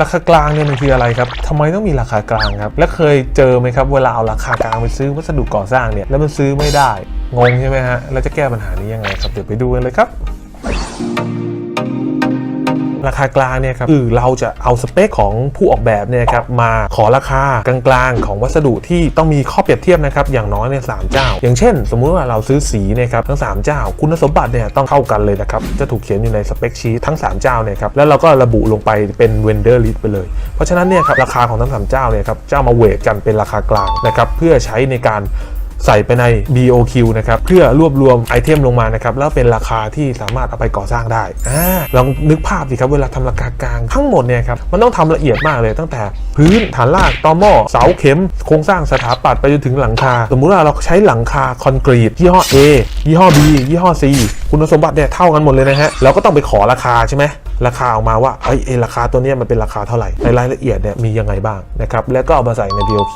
ราคากลางเนี่ยมันคืออะไรครับทำไมต้องมีราคากลางครับ และเคยเจอไหมครับ เวลาเอาราคากลางไปซื้อวัสดุก่อสร้างเนี่ยแล้วมันซื้อไม่ได้ งงใช่ไหมฮะ แล้วจะแก้ปัญหานี้ยังไงครับ เดี๋ยวไปดูกันเลยครับ ราคากลางเนี่ยครับคือเราจะเอาสเปคของผู้ออกแบบเนี่ยครับมาขอราคากลางๆ ของวัสดุที่ต้องมีข้อเปรียบเทียบนะครับอย่างน้อยเนี่ยสามเจ้า อย่างเช่น สมมุติว่าเราซื้อสีเนะครับทั้ง 3 เจ้า คุณสมบัติเนี่ยต้องเข้ากันเลยนะครับจะถูกเขียนอยู่ในสเปคชีททั้ง 3 เจ้าเนี่ยครับแล้วเราก็ระบุลงไปเป็น vendor list ไปเลย เพราะฉะนั้นเนี่ยครับราคาของทั้ง3เจ้าเนี่ยครับเจ้ามาเวทกันเป็นราคากลางนะครับเพื่อใช้ในการ ใส่ไปใน BOQ นะครับเพื่อรวบรวมไอเทมลงมานะครับแล้วเป็นราคาที่สามารถเอาไปก่อสร้างได้อ่าลองนึกภาพสิครับเวลาทำราคากลางทั้งหมดเนี่ยครับมันต้องทำละเอียดมากเลยตั้งแต่พื้นฐานรากตอหม้อเสาเข็ม โครงสร้างสถาปัตย์ไปจนถึงหลังคา สมมุติว่าเราใช้หลังคาคอนกรีตยี่ห้อ A ยี่ห้อ B ยี่ห้อ C คุณสมบัติเนี่ยเท่ากันหมดเลยนะฮะเราก็ต้องไปขอราคาใช่ไหมราคาออกมาว่าเอ้ยเอ้ยราคาตัวเนี้ยมันเป็นราคาเท่าไหร่ในรายละเอียดเนี่ยมียังไงบ้างนะครับแล้วก็เอามาใส่ใน BOQ